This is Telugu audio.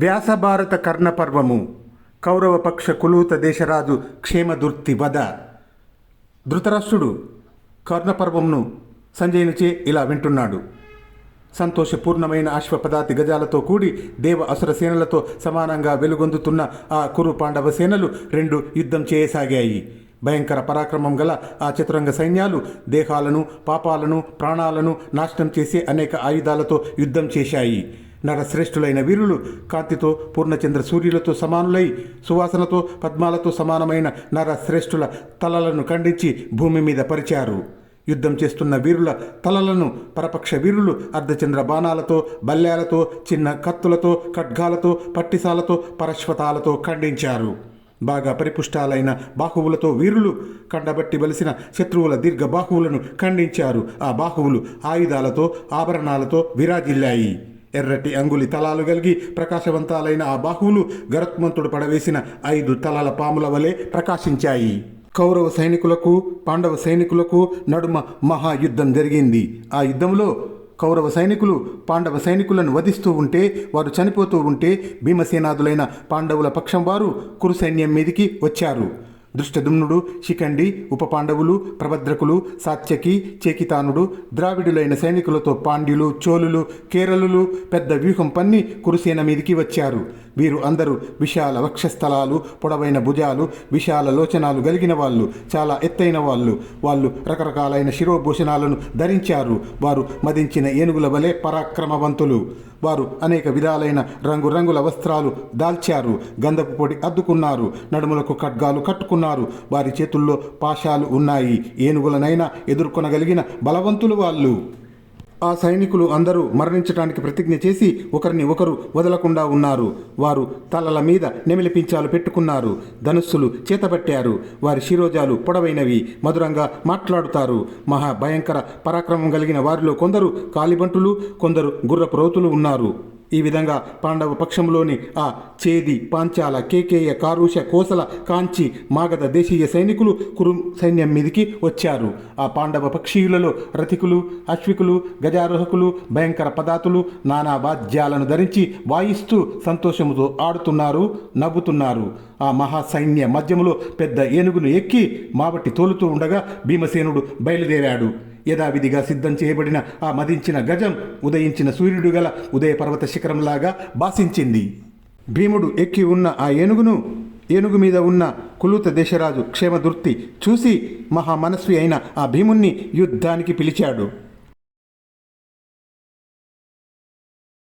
వ్యాసభారత కర్ణపర్వము కౌరవపక్ష కులూత దేశరాజు క్షేమదుర్తి వద. ధృతరాష్ట్రుడు కర్ణపర్వంను సంజయునిచే ఇలా వింటున్నాడు. సంతోషపూర్ణమైన అశ్వపదాతి గజాలతో కూడి దేవ అసుర సేనలతో సమానంగా వెలుగొందుతున్న ఆ కురు పాండవ సేనలు రెండు యుద్ధం చేయసాగాయి. భయంకర పరాక్రమం గల ఆ చతురంగ సైన్యాలు దేహాలను పాపాలను ప్రాణాలను నాశనం చేసే అనేక ఆయుధాలతో యుద్ధం చేశాయి. నరశ్రేష్ఠులైన వీరులు కాంతితో పూర్ణచంద్ర సూర్యులతో సమానులై సువాసనతో పద్మాలతో సమానమైన నరశ్రేష్ఠుల తలలను ఖండించి భూమి మీద పరిచారు. యుద్ధం చేస్తున్న వీరుల తలలను పరపక్ష వీరులు అర్ధచంద్ర బాణాలతో బల్యాలతో చిన్న కత్తులతో ఖడ్గాలతో పట్టిసాలతో పరశ్వతాలతో ఖండించారు. బాగా పరిపుష్టాలైన బాహువులతో వీరులు కండబట్టి బలిసిన శత్రువుల దీర్ఘ బాహువులను ఖండించారు. ఆ బాహువులు ఆయుధాలతో ఆభరణాలతో విరాజిల్లాయి. ఎర్రటి అంగులి తలాలు కలిగి ప్రకాశవంతాలైన ఆ బాహువులు గరత్మంతుడు పడవేసిన ఐదు తలల పాముల వలె ప్రకాశించాయి. కౌరవ సైనికులకు పాండవ సైనికులకు నడుమ మహాయుద్ధం జరిగింది. ఆ యుద్ధంలో కౌరవ సైనికులు పాండవ సైనికులను వధిస్తూ ఉంటే వారు చనిపోతూ ఉంటే భీమసేనాదులైన పాండవుల పక్షం వారు కురు సైన్యం మీదికి వచ్చారు. దృష్టదుమ్నుడు శిఖండి ఉపపాండవులు ప్రభద్రకులు సాత్యకి చేకితానుడు ద్రావిడులైన సైనికులతో పాండ్యులు చోళులు కేరళులు పెద్ద వ్యూహం పన్ని కురుసేన మీదికి వచ్చారు. వీరు అందరూ విశాల వక్షస్థలాలు పొడవైన భుజాలు విశాల లోచనాలు కలిగిన వాళ్ళు చాలా ఎత్తైన వాళ్ళు. వాళ్ళు రకరకాలైన శిరోభూషణాలను ధరించారు. వారు మదించిన ఏనుగుల వలె పరాక్రమవంతులు. వారు అనేక విధాలైన రంగురంగుల వస్త్రాలు దాల్చారు. గంధపు పొడి అద్దుకున్నారు. నడుములకు ఖడ్గాలు కట్టుకున్నారు. వారి చేతుల్లో పాశాలు ఉన్నాయి. ఏనుగులనైనా ఎదుర్కొనగలిగిన బలవంతులు వాళ్ళు. ఆ సైనికులు అందరూ మరణించడానికి ప్రతిజ్ఞ చేసి ఒకరిని ఒకరు వదలకుండా ఉన్నారు. వారు తలల మీద నెమిలిపించాలు పెట్టుకున్నారు. ధనుస్సులు చేతబట్టారు. వారి శిరోజాలు పొడవైనవి. మధురంగా మాట్లాడుతారు. మహా భయంకర పరాక్రమం కలిగిన వారిలో కొందరు కాలిబంటులు కొందరు గుర్రపు రోతులు ఉన్నారు. ఈ విధంగా పాండవ పక్షంలోని ఆ చేది పాంచాల కేకేయ కారుష కోసల కాంచి మాగధ దేశీయ సైనికులు కురు సైన్యం మీదికి వచ్చారు. ఆ పాండవ పక్షీయులలో రథికులు అశ్వికులు గజారోహకులు భయంకర పదాతులు నానా వాద్యాలను ధరించి వాయిస్తూ సంతోషముతో ఆడుతున్నారు నవ్వుతున్నారు. ఆ మహాసైన్య మధ్యములో పెద్ద ఏనుగును ఎక్కి మాబట్టి తోలుతూ ఉండగా భీమసేనుడు బయలుదేరాడు. యథావిధిగా సిద్ధం చేయబడిన ఆ మదించిన గజం ఉదయించిన సూర్యుడు గల ఉదయ పర్వత శిఖరంలాగా భాసించింది. భీముడు ఎక్కి ఉన్న ఆ ఏనుగును ఏనుగు మీద ఉన్న కులూత దేశరాజు క్షేమదుర్తి చూసి మహా మనస్వి అయిన ఆ భీముణ్ణి యుద్ధానికి పిలిచాడు.